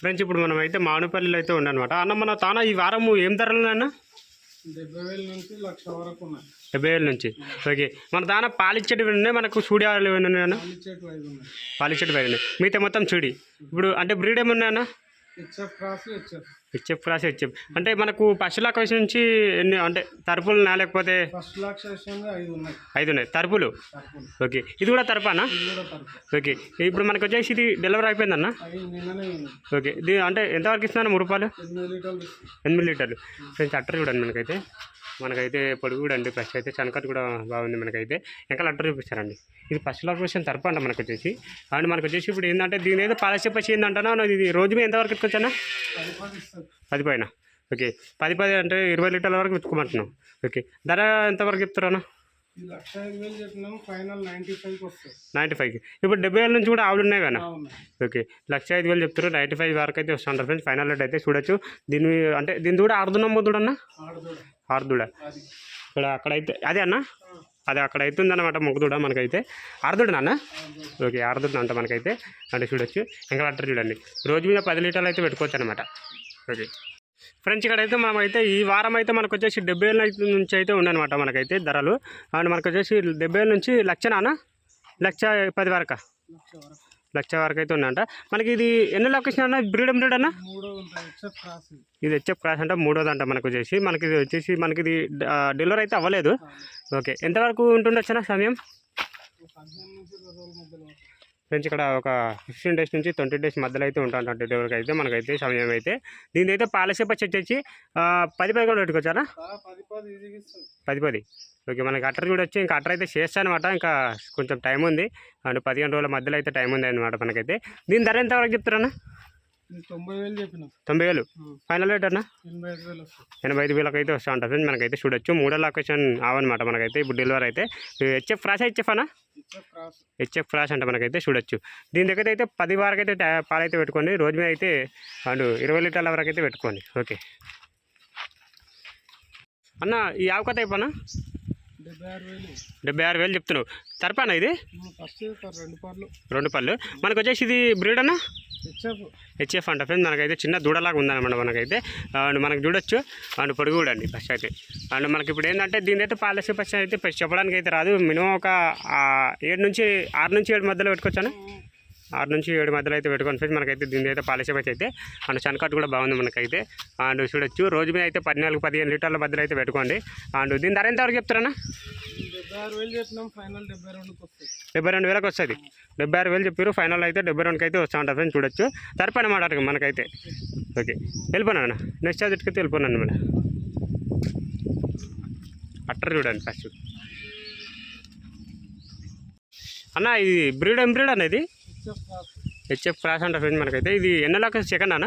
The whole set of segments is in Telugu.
ఫ్రెండ్స్ ఇప్పుడు మనం అయితే మామిడిపల్లిలో అయితే ఉండనమాట అన్న మన తాన ఈ వారము ఏం ధరలు అన్న? డెబ్బై వేల నుంచి లక్ష వరకు ఉన్నాయి. డెబ్బై వేల నుంచి. ఓకే. మన దాన పాలిచ్చేటివి ఉన్నాయి? మనకు ఏమైనా ఉన్నాయన్న పాలిచ్చేటివి ఉన్నాయి. మిగతా మొత్తం చూడి ఇప్పుడు అంటే బ్రీడ్ ఏమున్నాయన్న హెచ్ఎఫ్ క్లాస్ హెచ్ఎఫ్. అంటే మనకు పశువుల వయసు నుంచి ఎన్ని అంటే తరుపులు లేకపోతే ఫస్ట్ లక్ష విషయంగా ఐదు ఉన్నాయి. తరుపులు? ఓకే. ఇది కూడా తరపానా ఓకే. ఇప్పుడు మనకు వచ్చేసి ఇది డెలివరీ అయిపోయిందన్న ఓకే. ఇది అంటే ఎంతవరకు ఇస్తున్నాను మూడు రూపాయలు? ఎనిమిది లీటర్లు ఫ్రెండ్స్ అట్టర్ చూడండి మనకైతే. మనకైతే పొడుగు కూడా అండి ఫస్ట్ అయితే చనకట్ కూడా బాగుంది మనకైతే. ఇంకా అట్టర్ చూపిస్తారండి. ఇది ఫస్ట్ లొకేషన్ తరపు అంట మనకు వచ్చేసి. అండ్ మనకు వచ్చేసి ఇప్పుడు ఏంటంటే దీని ఏదో పాలసీ పచ్చి ఏంటంటానా ఇది రోజు మీద ఎంతవరకు ఎత్తుకొచ్చానా పది పైన. ఓకే. పది పది అంటే ఇరవై లీటర్ల వరకు ఎత్తుకోమంటున్నాం ఓకే. ధర ఎంతవరకు చెప్తారా ఇది లక్ష ఐదు వేలు చెప్పినాం ఫైనల్ నైంటీ ఫైవ్కి ఇప్పుడు డెబ్బై వేల నుంచి కూడా ఆవులు ఉన్నాయి కదా? ఓకే. లక్ష ఐదు వేలు చెప్తారు. నైంటీ ఫైవ్ వరకు అయితే వస్తుంటారు ఫ్రెండ్స్. ఫైనల్ రేట్ అయితే చూడొచ్చు. దీని అంటే దీని కూడా ఆరుదున్నాం ముద్దుడన్నా ఆడదూడ ఆరుదుడ. ఇక్కడ అక్కడైతే అదే అన్న? అది అక్కడ అవుతుందన్నమాట మొగ్గుదూడ మనకైతే. ఆరుదుడు. నాన్న. ఓకే. ఆరుదుడు అంట మనకైతే. అంటే చూడొచ్చు. ఇంకా అట్టర్ చూడండి. రోజు మీద పది లీటర్లు అయితే పెట్టుకోవచ్చు అనమాట ఓకే ఫ్రెండ్స్ ఇక్కడైతే మనమైతే ఈ వారం అయితే మనకు వచ్చేసి డెబ్బై ఏళ్ళ నుంచి అయితే ఉండనమాట మనకైతే ధరలు. అండ్ మనకు వచ్చేసి డెబ్బై ఏళ్ళ నుంచి లక్షనానా లక్ష పది వరకు? లక్ష వరకు అయితే ఉందంట. మనకి ఇది ఎన్ని లొకేషన్ అన్న? బ్రీడ్ బ్రీడ్ అన్న? ఇది. వచ్చే హెచ్ఎఫ్ క్రాస్ అంటే మూడోది అంట మనకు వచ్చేసి మనకి ఇది వచ్చేసి మనకి ఇది డెలివరీ అయితే అవ్వలేదు. ఓకే. ఎంతవరకు ఉంటుండొచ్చనా సమయం? ఫ్రెండ్స్ ఇక్కడ ఒక ఫిఫ్టీన్ డేస్ నుంచి ట్వంటీ డేస్ మధ్యలో అయితే ఉంటాను డెలివరీకి అయితే మనకైతే సమయం అయితే. దీని అయితే పాలసీ పచ్చి వచ్చేసి పది పది కూడా పెట్టుకోవచ్చారా పది పది ఓకే మనకి అట్టర్ చూడొచ్చు ఇంకా అట్టర్ అయితే చేస్తానమాట ఇంకా కొంచెం టైం ఉంది. అండ్ పదిహేను రోజుల మధ్యలో అయితే టైం ఉంది అనమాట మనకైతే. దీని ధర ఎంతవరకు చెప్తారన్నా? తొంభై వేలు ఫైనల్ రేట్ అన్న? ఎనభై ఐదు వేలకు అయితే వస్తూ ఉంటుంది మనకైతే చూడొచ్చు. మూడో లొకేషన్ అవన్నమాట మనకైతే. ఇప్పుడు డెలివరీ అయితే. హెచ్ఎఫ్ ఫ్రాస్ హెచ్ఎఫ్ అన్న? హెచ్ఎఫ్ ఫ్లాష్ అంటే మనకైతే చూడొచ్చు. దీని దగ్గర అయితే పది వరకు అయితే పాలైతే పెట్టుకోండి. రోజు మీద అయితే అండ్ ఇరవై లీటర్ల వరకు అయితే పెట్టుకోండి. ఓకే. అన్న ఈ డెబ్బై ఆరు వేలు. డెబ్బై ఆరు వేలు చెప్తున్నావు. తరపానా ఇది? రెండు పళ్ళు మనకు వచ్చేసి ఇది బ్రీడ్ అన్న? హెచ్ఎఫ్. హెచ్ఎఫ్ అంట ఫ్రెండ్స్ మనకైతే చిన్న దూడలాగా ఉందన్నమాట మనకైతే. అండ్ మనకు చూడొచ్చు. అండ్ పొడుగు కూడా అండి ఫస్ట్ అయితే. అండ్ మనకి ఇప్పుడు ఏంటంటే దీని అయితే పాలసీ ఫస్ట్ అయితే చెప్పడానికి అయితే రాదు. మినిమం ఒక ఏడు నుంచి ఆరు నుంచి ఏడు మధ్యలో పెట్టుకోవచ్చాను ఆరు నుంచి ఏడు మధ్యలో అయితే పెట్టుకొని ఫ్రెండ్స్ మనకైతే దీని అయితే పాలసీ అయితే అండ్ సన్కట్ కూడా బాగుంది మనకైతే. అండ్ చూడొచ్చు రోజు మీద అయితే పద్నాలుగు పదిహేను లీటర్ల మధ్యలో అయితే పెట్టుకోండి. అండ్ దీని ధర ఎంతవరకు చెప్తారన్నా? డెబ్బై రెండు వేలకు వస్తుంది. డెబ్బై ఆరు వేలు చెప్పారు ఫైనల్ అయితే డెబ్బై రెండుకి అయితే వస్తూ ఉంటారు ఫ్రెండ్స్ చూడొచ్చు. సరిపోయిన మాట మనకైతే. ఓకే. వెళ్ళిపోయినా నెక్స్ట్ ఛార్జెట్కి అయితే వెళ్ళిపోయినాను మన? అట్టర్ చూడండి ఫస్ట్ అన్న ఇది బ్రీడ్ ఏం బ్రీడ్ అన్న ఇది? HF cross. అంటారు ఫ్రెండ్స్ మనకైతే. ఇది ఎన్నెలకు సెకండ్ అన్న?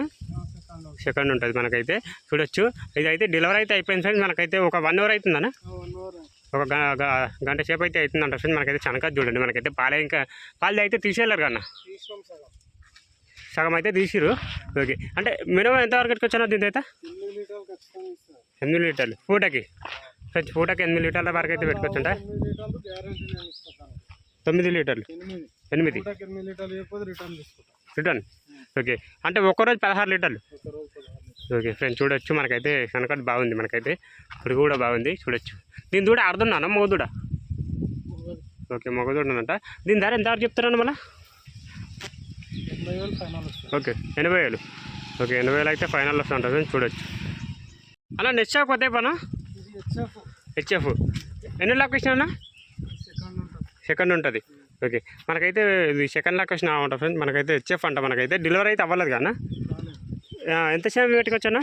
సెకండ్ ఉంటుంది మనకైతే. చూడొచ్చు. ఇది అయితే డెలివరీ అయితే అయిపోయింది ఫ్రెండ్స్ మనకైతే ఒక వన్ అవర్ అవుతుందన్న? ఒక గంట సేపు అయితే అవుతుందంట ఫ్రెండ్స్ మనకైతే చనక చూడండి. మనకైతే పాలే ఇంకా పాలు అయితే తీసేయలేరు కన్నా. సగం. అయితే తీసిరు ఓకే. అంటే మినిమం ఎంతవరకు ఎట్టుకొచ్చానో దీని అయితే ఎనిమిది లీటర్లు పూటకి? ఫ్రెండ్స్ పూటకి ఎనిమిది లీటర్ల వరకు అయితే పెట్టుకోవచ్చుంటా తొమ్మిది లీటర్లు. ఎనిమిది. Return okay. అంటే ఒక్కరోజు పదహారు లీటర్లు. ఓకే ఫ్రెండ్స్ చూడొచ్చు. మనకైతే కనకట్ బాగుంది. మనకైతే ఇప్పుడు కూడా బాగుంది. చూడొచ్చు. దీని దూడ అర్థం మగదూడ? ఓకే మగదూడనంట దీని ధర ఎంతవరకు చెప్తారన్న మళ్ళీ? వస్తుంది. ఓకే ఎనభై వేలు. ఓకే ఎనభై వేలు అయితే ఫైనల్ వస్తుంటుంది ఫ్రెండ్స్. చూడొచ్చు. అలా నెక్స్ట్ కొత్త పనా హెచ్ఎఫ్. హెచ్ఎఫ్. ఎన్ని లొకేషన్ అన్న? సెకండ్ ఉంటుంది. సెకండ్ ఉంటుంది. ఓకే మనకైతే ఇది సెకండ్ లొకేషన్ ఉంటుంది ఫ్రెండ్స్. మనకైతే హెచ్ఎఫ్ అంట. మనకైతే డెలివరీ అయితే అవ్వలేదు కదా రాలేదు ఎంతసేపు పెట్టుకొచ్చానా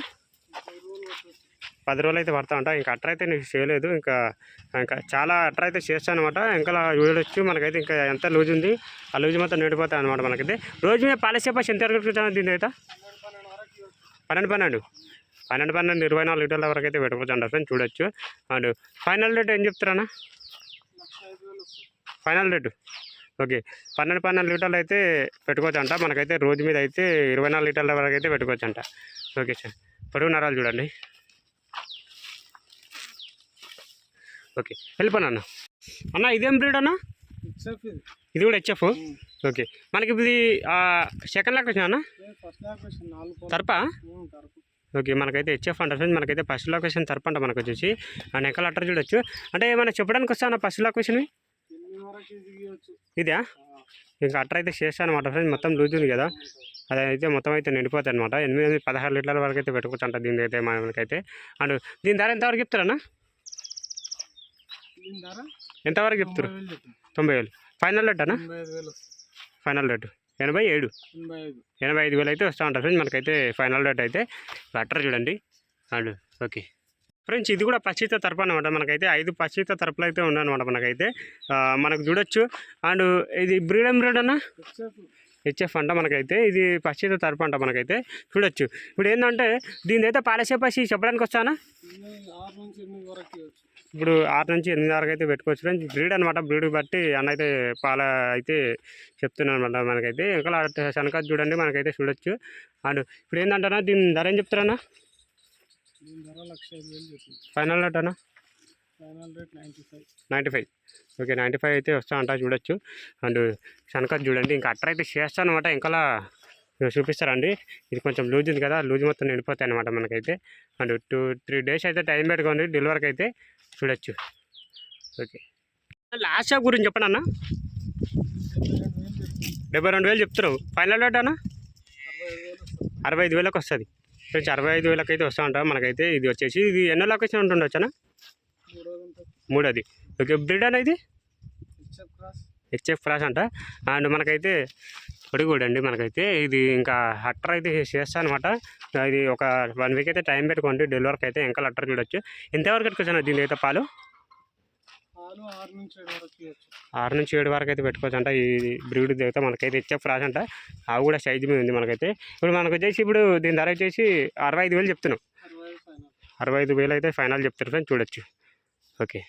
పది రోజులు అయితే పడతా ఉంటా. ఇంకా అట్ర అయితే నీకు చేయలేదు. ఇంకా ఇంకా చాలా అట్ర అయితే చేస్తాను అనమాట ఇంకా చూడొచ్చు మనకైతే ఇంకా ఎంత లూజ్ ఉంది ఆ లూజ్ మొత్తం నిండిపోతాయి అనమాట మనకైతే. రోజు మీద పాలసీ పాస్ ఎంత వరకు పెట్టుకుంటాను దీని అయితే పన్నెండు పన్నెండు. పన్నెండు పన్నెండు ఇరవై నాలుగు లీటర్ల వరకు అయితే పెట్టుకోవచ్చు అండి చూడొచ్చు. అండ్ ఫైనల్ రేట్ ఏం చెప్తారా ఫైనల్ రేటు? ఓకే. పన్నెండు పన్నెండు లీటర్లు అయితే పెట్టుకోవచ్చు అంట మనకైతే రోజు మీద అయితే ఇరవై నాలుగు లీటర్ల వరకు అయితే పెట్టుకోవచ్చు అంట ఓకే సార్. పొడుగు నరాలు చూడండి. ఓకే. వెళ్ళిపోను అన్న. అన్న ఇదేం బ్రీడ్ అన్న? ఇది కూడా హెచ్ఎఫ్? ఓకే. మనకి ఇది సెకండ్ లాక్ వచ్చినా ఫస్ట్ లొకేషన్ ఓకే. మనకైతే హెచ్ఎఫ్ అంటారు ఫ్రెండ్స్. మనకైతే ఫస్ట్ లొకేషన్ తర్పంట అంట మనకు వచ్చేసి ఆ నెక్కల అట్టర్ చూడొచ్చు. అంటే ఏమైనా చెప్పడానికి వస్తా అన్న ఫస్ట్ లొకేషన్ ఇదా? ఇంకా అట్టర్ అయితే చేస్తాను అనమాట ఫ్రెండ్స్ మొత్తం లూజ్ ఉంది కదా. అదైతే మొత్తం అయితే నిండిపోతుంది అనమాట ఎనిమిది పదహారు లీటర్ల వరకు అయితే పెట్టుకోవచ్చు అంట దీని అయితే మనకైతే. అండ్ దీని ధర ఎంతవరకు చెప్తారన్నా? ఎంతవరకు చెప్తారు? తొంభై వేలు ఫైనల్ రేట్ అన్న? ఫైనల్ రేటు ఎనభై ఏడు. ఎనభై ఐదు వేలు అయితే వస్తూ ఉంటారు ఫ్రెండ్స్ మనకైతే ఫైనల్ రేట్ అయితే అట్టర్ చూడండి. And okay. ఫ్రెండ్స్ ఇది కూడా పశ్చిత తరపు అనమాట మనకైతే. ఐదు పశ్చిత తరపులు అయితే ఉన్నాయన్నమాట మనకైతే మనకు చూడొచ్చు. అండ్ ఇది బ్రీడ్ ఏం బ్రీడ్ అన్న? హెచ్ఎఫ్ అంట మనకైతే. ఇది పశ్చిత తరపు అంట మనకైతే. చూడొచ్చు. ఇప్పుడు ఏంటంటే దీని అయితే పాలసేపసి చెప్పడానికి వస్తానా ఇప్పుడు ఆరు నుంచి ఎనిమిది వరకు అయితే పెట్టుకోవచ్చు ఫ్రెండ్స్. బ్రీడ్ అనమాట బ్రీడ్ బట్టి అన్న అయితే పాల అయితే చెప్తున్నాను అనమాట మనకైతే ఇంకా శనక చూడండి మనకైతే చూడొచ్చు. అండ్ ఇప్పుడు ఏంటంటారా దీని ధర ఏం చెప్తారన్నా? దీని ధర లక్ష ఐదు వేలు చెప్పింది ఫైనల్ రేట్ అన్న? Final rate ninety five ninety five okay ninety five అయితే వస్తా అంట చూడొచ్చు. అండ్ శనక చూడండి ఇంకా అయితే చేస్తాను అనమాట ఇంకా చూపిస్తారండి. ఇది కొంచెం లూజ్ ఉంది కదా లూజ్ మొత్తం నిండిపోతాయి అనమాట మనకైతే. అండ్ టూ త్రీ డేస్ అయితే టైం పెట్టుకోండి డెలివరీకి అయితే చూడొచ్చు. ఓకే లాస్ట్ షాప్ గురించి చెప్పండి అన్న. డెబ్బై రెండు వేలు చెప్తున్నావు. ఫైనల్ రేట్ అన్న? అరవై ఐదు వేలకు వస్తుంది. ఫ్రెండ్స్ అరవై ఐదు వేలకు అయితే వస్తూ ఉంటాం మనకైతే ఇది వచ్చేసి ఇది ఎన్నో లొకేషన్ ఉంటుండొచ్చానా? మూడోది ఓకే బ్రిడ్ అనేది హెచ్ఎఫ్ క్రాస్ అంట. అండ్ మనకైతే పొడిగూడ అండి. మనకైతే ఇది ఇంకా అట్టర్ అయితే చేస్తా అనమాట ఇది ఒక వన్ వీక్ అయితే టైం పెట్టుకోండి. డెలివరీకి అయితే ఇంకా అట్టర్ చూడొచ్చు. ఎంతవరకు పెట్టుకోవచ్చు దీని అయితే పాలు? ఆరు నుంచి ఏడు వరకు అయితే పెట్టుకోవచ్చు అంట. ఈ బ్రీడ్ అయితే మనకైతే హెచ్ఎఫ్ క్లాస్ అంట. అవి కూడా సైజు మీద ఉంది మనకైతే. ఇప్పుడు మనకు వచ్చేసి ఇప్పుడు దీని ధర వచ్చేసి అరవై ఐదు వేలు చెప్తున్నాం. అరవై ఐదు ఫైనల్ అరవై ఐదు వేలు అయితే ఫైనల్ చెప్తారు ఫ్రెండ్స్ చూడొచ్చు. ఓకే